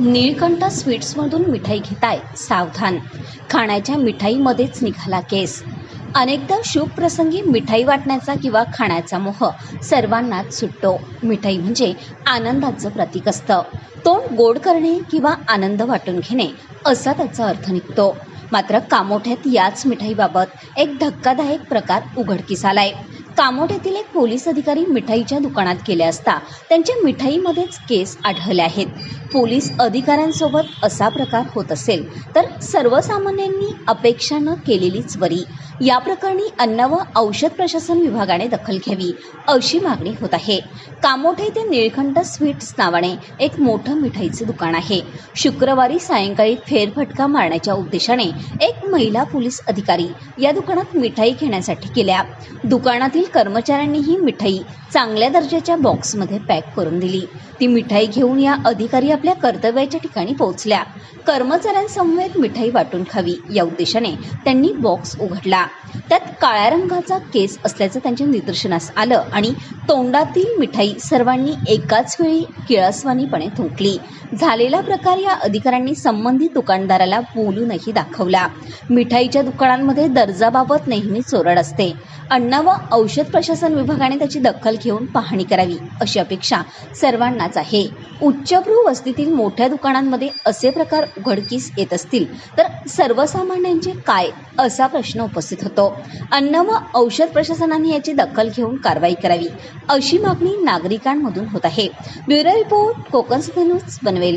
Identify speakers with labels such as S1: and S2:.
S1: निळकंठ स्वीट्समधून मिठाई घेताय सावधान. खाण्याच्या मिठाईमध्येच निघाला केस. अनेकदा शुभ प्रसंगी मिठाई वाटण्याचा किंवा खाण्याचा मोह सर्वांनाच सुटतो. मिठाई म्हणजे आनंदाचं प्रतीक असतं. तोंड गोड करणे किंवा आनंद वाटून घेणे असा त्याचा अर्थ निघतो. मात्र कामोठ्यात याच मिठाईबाबत एक धक्कादायक प्रकार उघडकीस आलाय. कामोट येथील एक पोलीस अधिकारी मिठाईच्या दुकानात गेले असता त्यांच्या मिठाईमध्येच केस आढळले आहेत. पोलीस अधिकाऱ्यांसोबत असा प्रकार होत असेल तर सर्वसामान्यांनी अपेक्षा न केलेलीच बरी या प्रकरणी अन्न व औषध प्रशासन विभागाने दखल घ्यावी अशी मागणी होत आहे. कामोठे ते निळकंठ स्वीट्स नावाने एक मोठं मिठाईचं दुकान आहे. शुक्रवारी सायंकाळी फेरफटका मारण्याच्या उद्देशाने एक महिला पोलीस अधिकारी या दुकानात मिठाई घेण्यासाठी गेल्या. दुकानातील कर्मचाऱ्यांनीही मिठाई चांगल्या दर्जाच्या बॉक्समध्ये पॅक करून दिली. ती मिठाई घेऊन या अधिकारी आपल्या कर्तव्याच्या ठिकाणी पोहोचल्या. कर्मचाऱ्यांसमवेत मिठाई वाटून खावी या उद्देशाने त्यांनी बॉक्स उघडला. त्यात काळ्या रंगाचा केस असल्याचं त्यांच्या निदर्शनास आलं आणि तोंडातील मिठाई सर्वांनी एकाच वेळी किळसवानीपणे थुंकली. झालेला प्रकार या अधिकाऱ्यांनी संबंधित दुकानदाराला बोलूनही दाखवला. मिठाईच्या दुकानांमध्ये दर्जाबाबत नेहमी चोरड असते. अन्न व औषध प्रशासन विभागाने त्याची दखल घेऊन पाहणी करावी अशी अपेक्षा सर्वांनाच आहे. उच्चभ्रू वस्तीतील मोठ्या दुकानांमध्ये असे प्रकार उघडकीस येत असतील तर सर्वसामान्यांचे काय? असा प्रश्न उपस्थित उपस्थित होतो. अन्न व औषध प्रशासनाने याची दखल घेऊन कारवाई करावी अशी मागणी नागरिकांमधून होत आहे. ब्युरो रिपोर्ट कोकण न्यूज बनवेल.